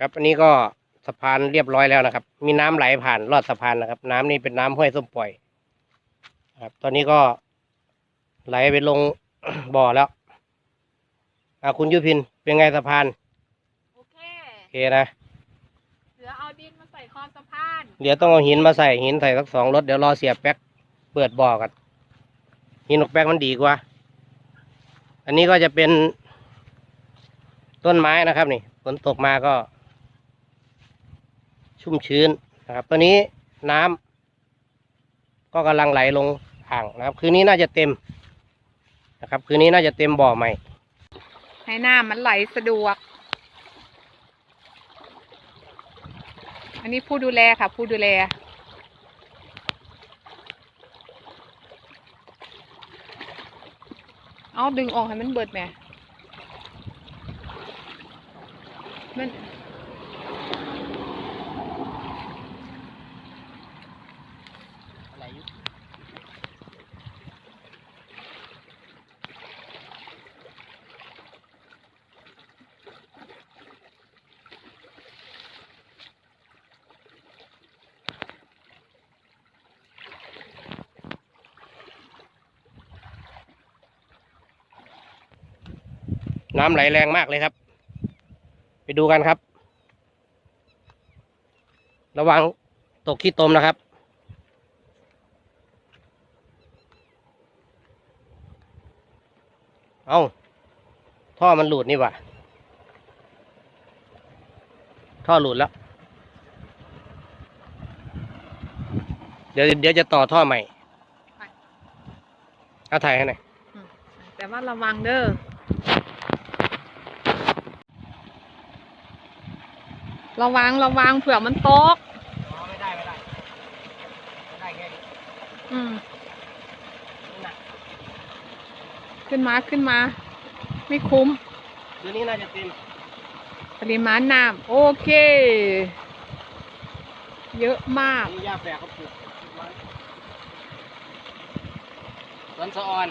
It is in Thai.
ครับอันนี้ก็สะพานเรียบร้อยแล้วนะครับ มีน้ำไหลผ่านลอดสะพานนะครับ น้ำนี่เป็นน้ำห้วยส้มปล่อย ครับ ตอนนี้ก็ไหลไปลงบ่อแล้วอ่าคุณยุพินเป็นไงสะพานโอเคโอเคนะเหลือเอาดินมาใส่คอสะพานเดี๋ยวต้องเอาหินมาใส่หินใส่สักสองรถเดี๋ยวรอเสียบแป๊กเปิดบ่อกันหินออกแป๊กมันดีกว่า อันนี้ก็จะเป็นต้นไม้นะครับนี่ฝนตกมาก็ ชุ่มชื้นนะครับตัวนี้น้ำก็กำลังไหลลงอ่างนะครับ คืนนี้น่าจะเต็มนะครับ คืนนี้น่าจะเต็มบ่อใหม่ ให้น้ำมันไหลสะดวก อันนี้ผู้ดูแลค่ะ ผู้ดูแลเอาดึงออกให้มันเบิดแม่มัน น้ำไหลแรงมากเลยครับ ไปดูกันครับ ระวังตกขี้ตมนะครับ เอาท่อมันหลุดนี่หว่าท่อหลุดแล้ว เดี๋ยวเดี๋ยวจะต่อท่อใหม่ เอาถ่ายให้หน่อยแต่ว่าระวังเด้อ ระวังระวังเผื่อมันตกไม่ได้ ไม่ได้ไม่ได้แค่นี้อืมขึ้นมาขึ้นมา ไม่คุ้มคืนนี้น่าจะเต็มปริมาณน้ำโอเค เยอะมากนี่ยาแฝกเขาปลูกไว้สวนสะออน